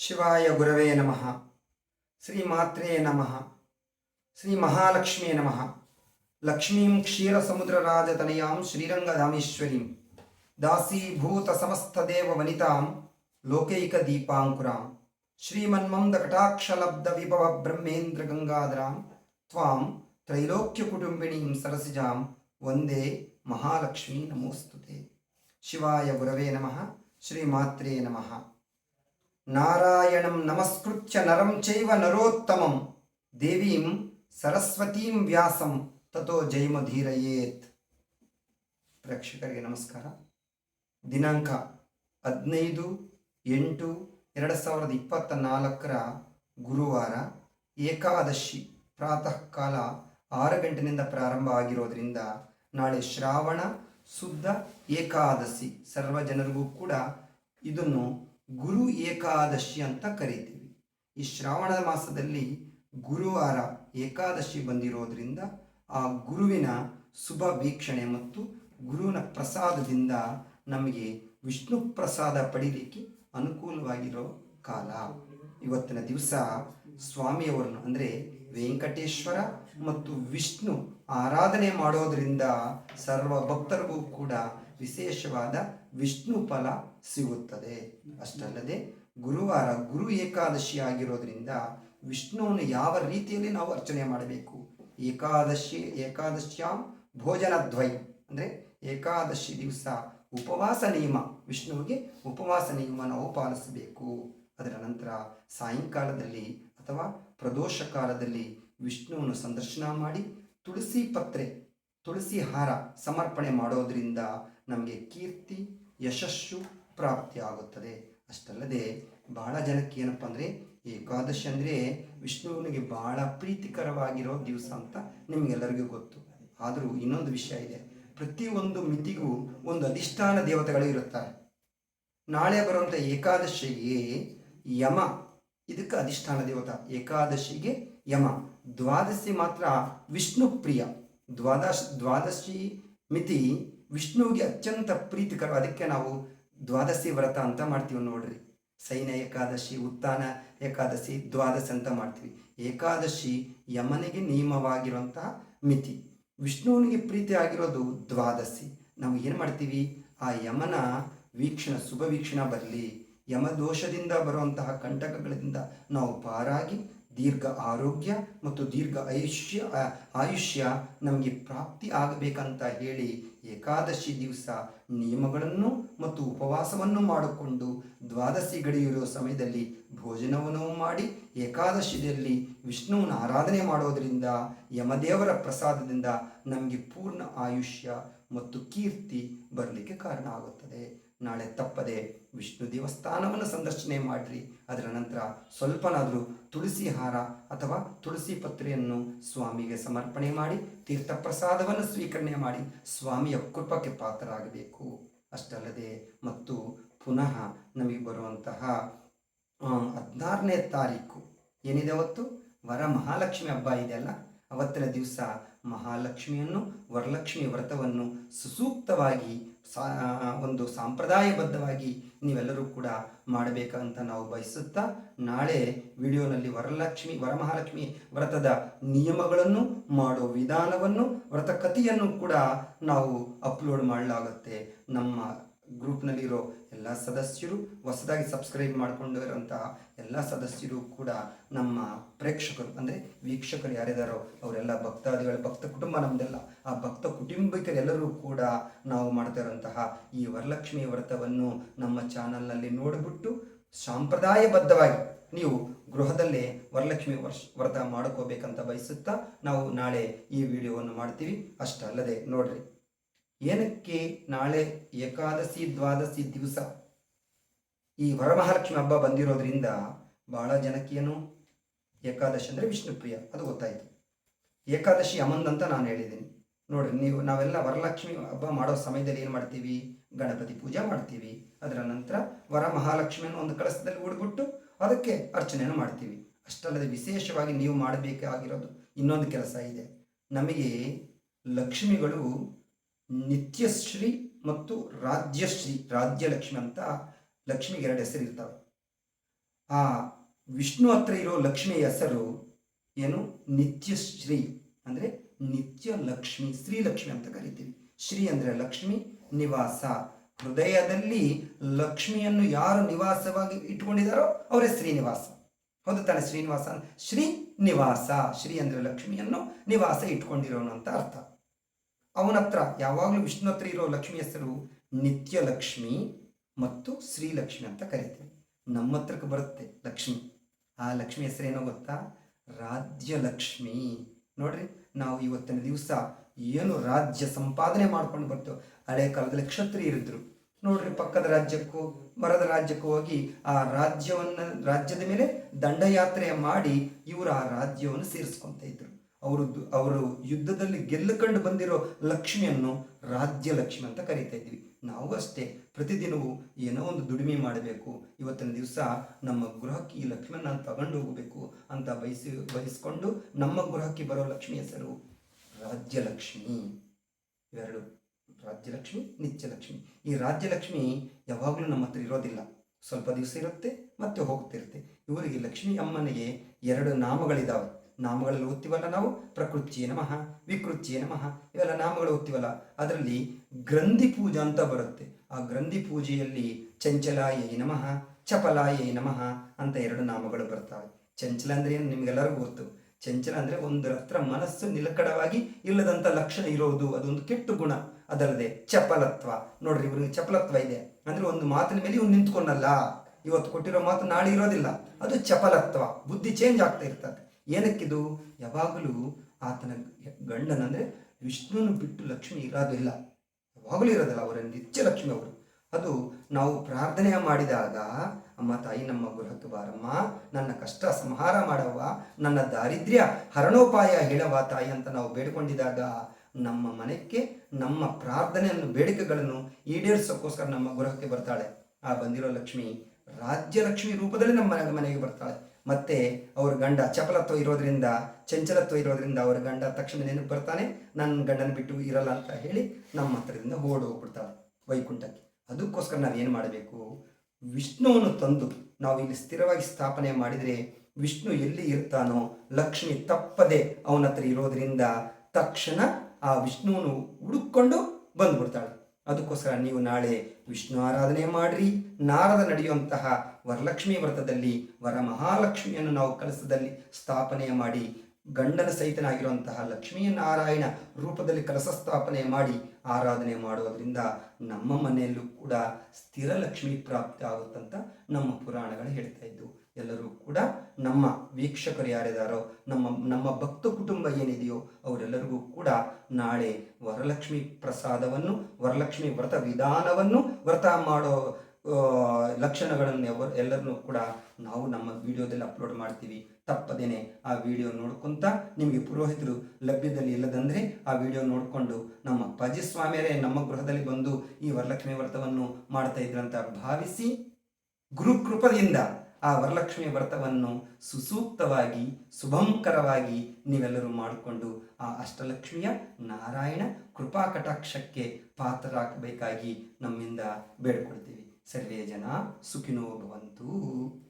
శివాయ గురవే నమ. శ్రీమాత్రే నమ. శ్రీ మహాలక్ష్మీ నమ. లక్ష్మీం క్షీరసముద్రరాజతనయాం శ్రీరంగధామేశ్వరీం. దాసీభూత సమస్తదేవ వనితాం లోకైక దీపాంకురాం శ్రీమన్మందకటాక్షలబ్ధ విభవ బ్రహ్మేంద్ర గంగాధరాం త్వాం త్రైలోక్యకుటుంబిణీం సరసిజాం. వందే మహాలక్ష్మీ నమోస్తుతే. శివాయ గురవే నమ. శ్రీమాత్రే నమ. ನಾರಾಯಣಂ ನಮಸ್ಕೃತ್ಯ ನರಂ ಚೈವ ನರೋತ್ತಮಂ ದೇವೀಂ ಸರಸ್ವತೀಂ ವ್ಯಾಸಂ ತಥೋ ಜೈಮಧೀರಯೇತ್ ಪ್ರೇಕ್ಷಕರಿಗೆ ನಮಸ್ಕಾರ। ದಿನಾಂಕ ಹದಿನೈದು ಎಂಟು ಎರಡು ಸಾವಿರದ ಇಪ್ಪತ್ತ ನಾಲ್ಕರ ಗುರುವಾರ ಏಕಾದಶಿ ಪ್ರಾತಃ ಕಾಲ ಆರು ಗಂಟೆನಿಂದ ಪ್ರಾರಂಭ ಆಗಿರೋದ್ರಿಂದ ನಾಳೆ ಶ್ರಾವಣ, ಶುದ್ಧ ಏಕಾದಶಿ. ಸರ್ವ ಜನರಿಗೂ ಕೂಡ ಇದನ್ನು ಗುರು ಏಕಾದಶಿ ಅಂತ ಕರಿತೀವಿ. ಈ ಶ್ರಾವಣ ಮಾಸದಲ್ಲಿ ಗುರುವಾರ ಏಕಾದಶಿ ಬಂದಿರೋದ್ರಿಂದ ಆ ಗುರುವಿನ ಶುಭ ವೀಕ್ಷಣೆ ಮತ್ತು ಗುರುವಿನ ಪ್ರಸಾದದಿಂದ ನಮಗೆ ವಿಷ್ಣು ಪ್ರಸಾದ ಪಡೀಲಿಕ್ಕೆ ಅನುಕೂಲವಾಗಿರೋ ಕಾಲ. ಇವತ್ತಿನ ದಿವಸ ಸ್ವಾಮಿಯವರನ್ನು ಅಂದರೆ ವೆಂಕಟೇಶ್ವರ ಮತ್ತು ವಿಷ್ಣು ಆರಾಧನೆ ಮಾಡೋದರಿಂದ ಸರ್ವ ಭಕ್ತರಿಗೂ ಕೂಡ ವಿಶೇಷವಾದ ವಿಷ್ಣು ಫಲ ಸಿಗುತ್ತದೆ. ಅಷ್ಟಲ್ಲದೆ ಗುರುವಾರ ಗುರು ಏಕಾದಶಿ ಆಗಿರೋದ್ರಿಂದ ವಿಷ್ಣುವನ್ನು ಯಾವ ರೀತಿಯಲ್ಲಿ ನಾವು ಅರ್ಚನೆ ಮಾಡಬೇಕು? ಏಕಾದಶಿ, ಏಕಾದಶ್ಯಾಂ ಭೋಜನದ್ವಯ ಅಂದರೆ ಏಕಾದಶಿ ದಿವಸ ಉಪವಾಸ ನಿಯಮ. ವಿಷ್ಣುವಿಗೆ ಉಪವಾಸ ನಿಯಮ ನಾವು ಪಾಲಿಸಬೇಕು ಅದರ ನಂತರ ಸಾಯಂಕಾಲದಲ್ಲಿ ಅಥವಾ ಪ್ರದೋಷ ಕಾಲದಲ್ಲಿ ವಿಷ್ಣುವನ್ನು ಸಂದರ್ಶನ ಮಾಡಿ ತುಳಸಿ ಪತ್ರೆ ತುಳಸಿ ಹಾರ ಸಮರ್ಪಣೆ ಮಾಡೋದರಿಂದ ನಮಗೆ ಕೀರ್ತಿ, ಯಶಸ್ಸು ಪ್ರಾಪ್ತಿಯಾಗುತ್ತದೆ ಅಷ್ಟಲ್ಲದೆ ಬಹಳ ಜನಕ್ಕೆ ಏನಪ್ಪ ಅಂದರೆ, ಏಕಾದಶಿ ಅಂದರೆ ವಿಷ್ಣುವಿನಿಗೆ ಬಹಳ ಪ್ರೀತಿಕರವಾಗಿರೋ ದಿವಸ ಅಂತ ನಿಮಗೆಲ್ಲರಿಗೂ ಗೊತ್ತು. ಆದರೂ ಇನ್ನೊಂದು ವಿಷಯ ಇದೆ. ಪ್ರತಿಯೊಂದು ಮಿತಿಗೂ ಒಂದು ಅಧಿಷ್ಠಾನ ದೇವತೆಗಳು ಇರುತ್ತಾರೆ. ನಾಳೆ ಬರುವಂಥ ಏಕಾದಶಿಗೆ ಯಮ, ಇದಕ್ಕೆ ಅಧಿಷ್ಠಾನ ದೇವತ. ಏಕಾದಶಿಗೆ ಯಮ. ದ್ವಾದಶಿ ಮಾತ್ರ ವಿಷ್ಣು ಪ್ರಿಯ ದ್ವಾದಶ, ದ್ವಾದಶಿ ಮಿತಿ ವಿಷ್ಣುವಿಗೆ ಅತ್ಯಂತ ಪ್ರೀತಿಕರ, ಅದಕ್ಕೆ ನಾವು ದ್ವಾದಶಿ ವ್ರತ ಅಂತ ಮಾಡ್ತೀವಿ ನೋಡ್ರಿ. ಸೈನ್ಯ ಏಕಾದಶಿ, ಉತ್ಥಾನ ಏಕಾದಶಿ, ದ್ವಾದಶಿ ಅಂತ ಮಾಡ್ತೀವಿ. ಏಕಾದಶಿ ಯಮನಿಗೆ ನಿಯಮವಾಗಿರುವಂತಹ ಮಿತಿ. ವಿಷ್ಣುವಿನಿಗೆ ಪ್ರೀತಿ ಆಗಿರೋದು ದ್ವಾದಶಿ. ನಾವು ಏನು ಮಾಡ್ತೀವಿ? ಆ ಯಮನ ವೀಕ್ಷಣ, ಶುಭ ವೀಕ್ಷಣ ಬರಲಿ. ಯಮದೋಷದಿಂದ ಬರುವಂತಹ ಕಂಟಕಗಳಿಂದ ನಾವು ಪಾರಾಗಿ ದೀರ್ಘ ಆರೋಗ್ಯ ಮತ್ತು ದೀರ್ಘ ಆಯುಷ್ಯ ಆಯುಷ್ಯ ನಮಗೆ ಪ್ರಾಪ್ತಿ ಆಗಬೇಕಂತ ಹೇಳಿ ಏಕಾದಶಿ ದಿವಸ ನಿಯಮಗಳನ್ನು ಮತ್ತು ಉಪವಾಸವನ್ನು ಮಾಡಿಕೊಂಡು ದ್ವಾದಶಿ ಗಡಿಯಿರೋ ಸಮಯದಲ್ಲಿ ಭೋಜನವನ್ನು ಮಾಡಿ ಏಕಾದಶಿಯಲ್ಲಿ ವಿಷ್ಣುವನ ಆರಾಧನೆ ಮಾಡೋದರಿಂದ ಯಮದೇವರ ಪ್ರಸಾದದಿಂದ ನಮಗೆ ಪೂರ್ಣ ಆಯುಷ್ಯ ಮತ್ತು ಕೀರ್ತಿ ಬರಲಿಕ್ಕೆ ಕಾರಣ ಆಗುತ್ತದೆ. ನಾಳೆ ತಪ್ಪದೆ ವಿಷ್ಣು ದೇವಸ್ಥಾನವನ್ನು ಸಂದರ್ಶನೆ ಮಾಡಿರಿ. ಅದರ ನಂತರ ಸ್ವಲ್ಪನಾದರೂ ತುಳಸಿ ಹಾರ ಅಥವಾ ತುಳಸಿ ಪತ್ರೆಯನ್ನು ಸ್ವಾಮಿಗೆ ಸಮರ್ಪಣೆ ಮಾಡಿ, ತೀರ್ಥ ಪ್ರಸಾದವನ್ನು ಸ್ವೀಕರಣೆ ಮಾಡಿ ಸ್ವಾಮಿಯ ಕೃಪಕ್ಕೆ ಪಾತ್ರರಾಗಬೇಕು. ಅಷ್ಟಲ್ಲದೆ ಮತ್ತು ಪುನಃ ನಮಗೆ ಬರುವಂತಹ ಹದಿನಾರನೇ ತಾರೀಕು ಏನಿದೆ ಅವತ್ತು? ವರ ಮಹಾಲಕ್ಷ್ಮಿ ಹಬ್ಬ ಇದೆಯಲ್ಲ ಅವತ್ತಿನ ದಿವಸ ಮಹಾಲಕ್ಷ್ಮಿಯನ್ನು, ವರಲಕ್ಷ್ಮಿ ವ್ರತವನ್ನು ಸುಸೂಕ್ತವಾಗಿ ಸಾ, ಒಂದು ಸಾಂಪ್ರದಾಯಬದ್ಧವಾಗಿ ನೀವೆಲ್ಲರೂ ಕೂಡ ಮಾಡಬೇಕಂತ ನಾವು ಬಯಸುತ್ತಾ ನಾಳೆ ವಿಡಿಯೋನಲ್ಲಿ ವರಲಕ್ಷ್ಮಿ, ವರಮಹಾಲಕ್ಷ್ಮಿ ವ್ರತದ ನಿಯಮಗಳನ್ನು ಮಾಡೋ ವಿಧಾನವನ್ನು ವ್ರತ ಕಥೆಯನ್ನು ಕೂಡ ನಾವು ಅಪ್ಲೋಡ್ ಮಾಡಲಾಗುತ್ತೆ ನಮ್ಮ ಗ್ರೂಪ್ನಲ್ಲಿರೋ ಎಲ್ಲ ಸದಸ್ಯರು ಹೊಸದಾಗಿ ಸಬ್ಸ್ಕ್ರೈಬ್ ಮಾಡಿಕೊಂಡಿರೋಂತಹ ಎಲ್ಲ ಸದಸ್ಯರು ಕೂಡ ನಮ್ಮ ಪ್ರೇಕ್ಷಕರು, ಅಂದರೆ ವೀಕ್ಷಕರು ಯಾರಿದ್ದಾರೋ ಅವರೆಲ್ಲ ಭಕ್ತಾದಿಗಳ ಭಕ್ತ ಕುಟುಂಬ ನಮ್ಮದೆಲ್ಲ ಆ ಭಕ್ತ ಕುಟುಂಬಿಕರೆಲ್ಲರೂ ಕೂಡ ನಾವು ಮಾಡ್ತಾ ಇರೋಂತಹ ಈ ವರಲಕ್ಷ್ಮಿ ವ್ರತವನ್ನು ನಮ್ಮ ಚಾನಲ್ನಲ್ಲಿ ನೋಡಿಬಿಟ್ಟು ಸಾಂಪ್ರದಾಯಬದ್ಧವಾಗಿ ನೀವು ಗೃಹದಲ್ಲೇ ವರಲಕ್ಷ್ಮಿ ವರ್ಷ, ವ್ರತ ಮಾಡ್ಕೋಬೇಕಂತ ಬಯಸುತ್ತಾ ನಾವು ನಾಳೆ ಈ ವಿಡಿಯೋವನ್ನು ಮಾಡ್ತೀವಿ. ಅಷ್ಟಲ್ಲದೆ ನೋಡ್ರಿ. ಏನಕ್ಕೆ ನಾಳೆ ಏಕಾದಶಿ, ದ್ವಾದಶಿ ದಿವಸ? ಈ ವರಮಹಾಲಕ್ಷ್ಮಿ ಹಬ್ಬ ಬಂದಿರೋದ್ರಿಂದ ಬಹಳ ಜನಕ್ಕೇನು ಏಕಾದಶಿ ಅಂದರೆ ವಿಷ್ಣುಪ್ರಿಯ ಅದು ಗೊತ್ತಾಯಿತು. ಏಕಾದಶಿ ಅಮಂದ್ ಅಮಂದಂತ ನಾನು ಹೇಳಿದ್ದೀನಿ. ನೋಡಿ ನೀವು ನಾವೆಲ್ಲ ವರಲಕ್ಷ್ಮಿ ಹಬ್ಬ ಮಾಡೋ ಸಮಯದಲ್ಲಿ ಏನು ಮಾಡ್ತೀವಿ? ಗಣಪತಿ ಪೂಜೆ ಮಾಡ್ತೀವಿ. ಅದರ ನಂತರ ವರ ಮಹಾಲಕ್ಷ್ಮಿಯನ್ನು ಒಂದು ಕಳಸದಲ್ಲಿ ಉಡ್ಬಿಟ್ಟು ಅದಕ್ಕೆ ಅರ್ಚನೆಯನ್ನು ಮಾಡ್ತೀವಿ. ಅಷ್ಟಲ್ಲದೆ ವಿಶೇಷವಾಗಿ ನೀವು ಮಾಡಬೇಕಾಗಿರೋದು ಇನ್ನೊಂದು ಕೆಲಸ ಇದೆ. ನಮಗೆ ಲಕ್ಷ್ಮಿಗಳು ನಿತ್ಯಶ್ರೀ ಮತ್ತು ರಾಜ್ಯಶ್ರೀ, ರಾಜ್ಯಲಕ್ಷ್ಮಿ ಅಂತ ಲಕ್ಷ್ಮಿಗೆ ಎರಡು ಹೆಸರು ಆ ವಿಷ್ಣು ಹತ್ರ ಇರೋ ಲಕ್ಷ್ಮಿಯ ಹೆಸರು ಏನು? ನಿತ್ಯಶ್ರೀ ಅಂದರೆ ನಿತ್ಯ ಲಕ್ಷ್ಮಿ ಶ್ರೀಲಕ್ಷ್ಮಿ ಅಂತ ಕರಿತೀವಿ. ಶ್ರೀ ಅಂದರೆ ಲಕ್ಷ್ಮಿ, ನಿವಾಸ. ಹೃದಯದಲ್ಲಿ ಲಕ್ಷ್ಮಿಯನ್ನು ಯಾರು ನಿವಾಸವಾಗಿ ಇಟ್ಕೊಂಡಿದ್ದಾರೋ ಅವರೇ ಶ್ರೀನಿವಾಸ. ಹೌದು ತಾನೆ ಶ್ರೀನಿವಾಸ. ಅಂದ್ರೆ ಶ್ರೀ ನಿವಾಸ ಶ್ರೀ ಅಂದರೆ ಲಕ್ಷ್ಮಿಯನ್ನು ನಿವಾಸ ಇಟ್ಕೊಂಡಿರೋನು ಅಂತ ಅರ್ಥ. ಅವನ ಹತ್ರ ಯಾವಾಗಲೂ ವಿಷ್ಣು ಹತ್ರ ಇರೋ ಲಕ್ಷ್ಮಿ ಹೆಸರು ನಿತ್ಯ ಲಕ್ಷ್ಮಿ ಮತ್ತು ಶ್ರೀಲಕ್ಷ್ಮಿ ಅಂತ ಕರಿತೀವಿ. ನಮ್ಮ ಹತ್ರಕ್ಕೆ ಬರುತ್ತೆ ಲಕ್ಷ್ಮಿ. ಆ ಲಕ್ಷ್ಮಿ ಹೆಸರೇನೋ ಗೊತ್ತಾ? ರಾಜ್ಯಲಕ್ಷ್ಮಿ. ನೋಡ್ರಿ, ನಾವು ಇವತ್ತಿನ ದಿವಸ ಏನು ರಾಜ್ಯ ಸಂಪಾದನೆ ಮಾಡ್ಕೊಂಡು ಬರ್ತೇವೆ, ಹಳೆ ಕಾಲದಲ್ಲಿ ಕ್ಷತ್ರಿಯರಿದ್ರು ನೋಡ್ರಿ, ಪಕ್ಕದ ರಾಜ್ಯಕ್ಕೂ ಮರದ ರಾಜ್ಯಕ್ಕೂ ಹೋಗಿ ಆ ರಾಜ್ಯವನ್ನ, ರಾಜ್ಯದ ಮೇಲೆ ದಂಡಯಾತ್ರೆ ಮಾಡಿ ಇವರು ಆ ರಾಜ್ಯವನ್ನು ಸೇರಿಸ್ಕೊಂತ ಇದ್ರು. ಅವರು ಅವರು ಯುದ್ಧದಲ್ಲಿ ಗೆಲ್ಲುಕೊಂಡು ಬಂದಿರೋ ಲಕ್ಷ್ಮಿಯನ್ನು ರಾಜ್ಯ ಲಕ್ಷ್ಮಿ ಅಂತ ಕರೀತಾ ಇದ್ವಿ ನಾವು ಅಷ್ಟೇ. ಪ್ರತಿದಿನವೂ ಏನೋ ಒಂದು ದುಡಿಮೆ ಮಾಡಬೇಕು. ಇವತ್ತಿನ ದಿವಸ ನಮ್ಮ ಗೃಹಕ್ಕೆ ಈ ಲಕ್ಷ್ಮಿಯನ್ನು ನಾನು ತಗೊಂಡು ಹೋಗಬೇಕು ಅಂತ ಬಯಸಿ, ಬಯಸ್ಕೊಂಡು ನಮ್ಮ ಗೃಹಕ್ಕೆ ಬರೋ ಲಕ್ಷ್ಮಿ ಹೆಸರು ರಾಜ್ಯಲಕ್ಷ್ಮಿ ಇವೆರಡು. ರಾಜ್ಯಲಕ್ಷ್ಮಿ ನಿತ್ಯಲಕ್ಷ್ಮಿ ಈ ರಾಜ್ಯಲಕ್ಷ್ಮಿ ಯಾವಾಗಲೂ ನಮ್ಮ ಹತ್ರ ಇರೋದಿಲ್ಲ. ಸ್ವಲ್ಪ ದಿವಸ ಇರುತ್ತೆ, ಮತ್ತೆ ಹೋಗ್ತಿರುತ್ತೆ. ಇವರಿಗೆ ಲಕ್ಷ್ಮಿ ಅಮ್ಮನಿಗೆ ಎರಡು ನಾಮಗಳಿದಾವೆ. ನಾಮಗಳಲ್ಲಿ ಓದ್ತೀವಲ್ಲ ನಾವು? ಪ್ರಕೃತಿಯ ನಮಃ, ವಿಕೃತಿಯೇ ನಮಃ. ಇವೆಲ್ಲ ನಾಮಗಳು ಓದ್ತೀವಲ್ಲ? ಅದರಲ್ಲಿ ಗ್ರಂಥಿ ಪೂಜಾ ಅಂತ ಬರುತ್ತೆ. ಆ ಗ್ರಂಥಿ ಪೂಜೆಯಲ್ಲಿ ಚಂಚಲಾಯೇ ನಮಃ, ಚಪಲಾಯೇ ನಮಃ ಅಂತ ಎರಡು ನಾಮಗಳು ಬರ್ತವೆ. ಚಂಚಲ ಅಂದ್ರೆ ಏನು? ನಿಮ್ಗೆಲ್ಲರಿಗೂ ಗೊತ್ತು. ಚಂಚಲ ಅಂದ್ರೆ ಒಂದರ ಹತ್ರ ಮನಸ್ಸು ನಿಲಕಡವಾಗಿ ಇಲ್ಲದಂತ ಲಕ್ಷಣ ಇರೋದು. ಅದೊಂದು ಕೆಟ್ಟು ಗುಣ. ಅದಲ್ಲದೆ ಚಪಲತ್ವ. ನೋಡ್ರಿ, ಇವ್ರಿಗೆ ಚಪಲತ್ವ ಇದೆ. ಅಂದ್ರೆ ಒಂದು ಮಾತಿನ ಮೇಲೆ ಇವ್ನು ನಿಂತ್ಕೊಂಡಲ್ಲ. ಇವತ್ತು ಕೊಟ್ಟಿರೋ ಮಾತು ನಾಳೆ ಇರೋದಿಲ್ಲ. ಅದು ಚಪಲತ್ವ. ಬುದ್ಧಿ ಚೇಂಜ್ ಆಗ್ತಾ ಇರ್ತದೆ. ಏನಕ್ಕಿದು? ಯಾವಾಗಲೂ ಆತನ ಗಂಡನಂದ್ರೆ ವಿಷ್ಣುವನ್ನು ಬಿಟ್ಟು ಲಕ್ಷ್ಮಿ ಇರೋದಿಲ್ಲ. ಯಾವಾಗಲೂ ಇರೋದಿಲ್ಲ, ಅವರ ನಿತ್ಯ ಲಕ್ಷ್ಮಿ ಅವರು. ಅದು ನಾವು ಪ್ರಾರ್ಥನೆ ಮಾಡಿದಾಗ, ಅಮ್ಮ ತಾಯಿ, ನಮ್ಮ ಗೃಹಕ್ಕೆ ಬಾರಮ್ಮ. ನನ್ನ ಕಷ್ಟ ಸಂಹಾರ ಮಾಡವ್ವ. ನನ್ನ ದಾರಿದ್ರ್ಯ ಹರಣೋಪಾಯ ಹೇಳವ ತಾಯಿ ಅಂತ ನಾವು ಬೇಡಿಕೊಂಡಿದಾಗ ನಮ್ಮ ಮನೆಗೆ ನಮ್ಮ ಪ್ರಾರ್ಥನೆಯನ್ನು, ಬೇಡಿಕೆಗಳನ್ನು ಈಡೇರಿಸೋಕ್ಕೋಸ್ಕರ ನಮ್ಮ ಗೃಹಕ್ಕೆ ಬರ್ತಾಳೆ. ಆ ಬಂದಿರೋ ಲಕ್ಷ್ಮಿ ರಾಜ್ಯ ಲಕ್ಷ್ಮಿ ರೂಪದಲ್ಲಿ ನಮ್ಮ ಮನೆ ಮನೆಗೆ ಬರ್ತಾಳೆ. ಮತ್ತೆ ಅವ್ರ ಗಂಡ ಚಪಲತ್ವ ಇರೋದ್ರಿಂದ, ಚಂಚಲತ್ವ ಇರೋದ್ರಿಂದ ಅವ್ರ ಗಂಡ ತಕ್ಷಣ ನೆನಪು ಬರ್ತಾನೆ ನನ್ನ ಗಂಡನ ಬಿಟ್ಟು ಇರಲ್ಲ ಅಂತ ಹೇಳಿ ನಮ್ಮ ಹತ್ರದಿಂದ ಓಡಿ ಹೋಗ್ಬಿಡ್ತಾಳೆ ವೈಕುಂಠಕ್ಕೆ. ಅದಕ್ಕೋಸ್ಕರ ನಾವೇನು ಮಾಡಬೇಕು? ವಿಷ್ಣುವನ್ನು ತಂದು ನಾವು ಇಲ್ಲಿ ಸ್ಥಿರವಾಗಿ ಸ್ಥಾಪನೆ ಮಾಡಿದರೆ ವಿಷ್ಣು ಎಲ್ಲಿ ಇರ್ತಾನೋ, ಲಕ್ಷ್ಮಿ ತಪ್ಪದೆ ಅವನ ಹತ್ರ ಇರೋದ್ರಿಂದ ತಕ್ಷಣ ಆ ವಿಷ್ಣುವನ್ನು ಹುಡುಕೊಂಡು ಬಂದ್ಬಿಡ್ತಾಳೆ. ಅದಕ್ಕೋಸ್ಕರ ನೀವು ನಾಳೆ ವಿಷ್ಣು ಆರಾಧನೆ ಮಾಡ್ರಿ. ನಾರದ ನಡೆಯುವಂತಹ ವರಲಕ್ಷ್ಮಿ ವ್ರತದಲ್ಲಿ ವರ ಮಹಾಲಕ್ಷ್ಮಿಯನ್ನು ನಾವು ಕಲಸದಲ್ಲಿ ಸ್ಥಾಪನೆ ಮಾಡಿ, ಗಂಡನ ಸಹಿತನಾಗಿರುವಂತಹ ಲಕ್ಷ್ಮೀ ನಾರಾಯಣ ರೂಪದಲ್ಲಿ ಕಲಸ ಸ್ಥಾಪನೆ ಮಾಡಿ ಆರಾಧನೆ ಮಾಡುವುದರಿಂದ ನಮ್ಮ ಮನೆಯಲ್ಲೂ ಕೂಡ ಸ್ಥಿರ ಲಕ್ಷ್ಮಿ ಪ್ರಾಪ್ತಿ ಆಗುತ್ತಂತ ನಮ್ಮ ಪುರಾಣಗಳು ಹೇಳ್ತಾ ಇದ್ವು ಎಲ್ಲರೂ ಕೂಡ ನಮ್ಮ ವೀಕ್ಷಕರು ಯಾರಿದಾರೋ, ನಮ್ಮ ನಮ್ಮ ಭಕ್ತ ಕುಟುಂಬ ಏನಿದೆಯೋ ಅವರೆಲ್ಲರಿಗೂ ಕೂಡ ನಾಳೆ ವರಲಕ್ಷ್ಮಿ ಪ್ರಸಾದವನ್ನು, ವರಲಕ್ಷ್ಮಿ ವ್ರತ ವಿಧಾನವನ್ನು ವ್ರತ ಮಾಡೋ ಲಕ್ಷಣಗಳನ್ನು ಎವರು, ಎಲ್ಲರನ್ನೂ ಕೂಡ ನಾವು ನಮ್ಮ ವಿಡಿಯೋದಲ್ಲಿ ಅಪ್ಲೋಡ್ ಮಾಡ್ತೀವಿ. ತಪ್ಪದೇನೆ ಆ ವಿಡಿಯೋ ನೋಡ್ಕೊಂತ ನಿಮಗೆ ಪುರೋಹಿತರು ಲಭ್ಯದಲ್ಲಿ ಇಲ್ಲದಂದರೆ ಆ ವಿಡಿಯೋ ನೋಡಿಕೊಂಡು ನಮ್ಮ ಅಪ್ಪಾಜಿ ಸ್ವಾಮಿಯರೇ ನಮ್ಮ ಗೃಹದಲ್ಲಿ ಬಂದು ಈ ವರಲಕ್ಷ್ಮಿ ವ್ರತವನ್ನು ಮಾಡ್ತಾ ಇದ್ರಂತ ಭಾವಿಸಿ ಗುರುಕೃಪದಿಂದ ಆ ವರಲಕ್ಷ್ಮಿ ವ್ರತವನ್ನು ಸುಸೂಕ್ತವಾಗಿ, ಶುಭಂಕರವಾಗಿ ನೀವೆಲ್ಲರೂ ಮಾಡಿಕೊಂಡು ಆ ಅಷ್ಟಲಕ್ಷ್ಮಿಯ ನಾರಾಯಣ ಕೃಪಾ ಕಟಾಕ್ಷಕ್ಕೆ ಪಾತ್ರರಾಗಬೇಕಾಗಿ ನಮ್ಮಿಂದ ಬೇಡ್ಕೊಳ್ತೀವಿ. ಸರ್ವೇ ಜನ ಸುಖಿನೋ ಭವಂತು.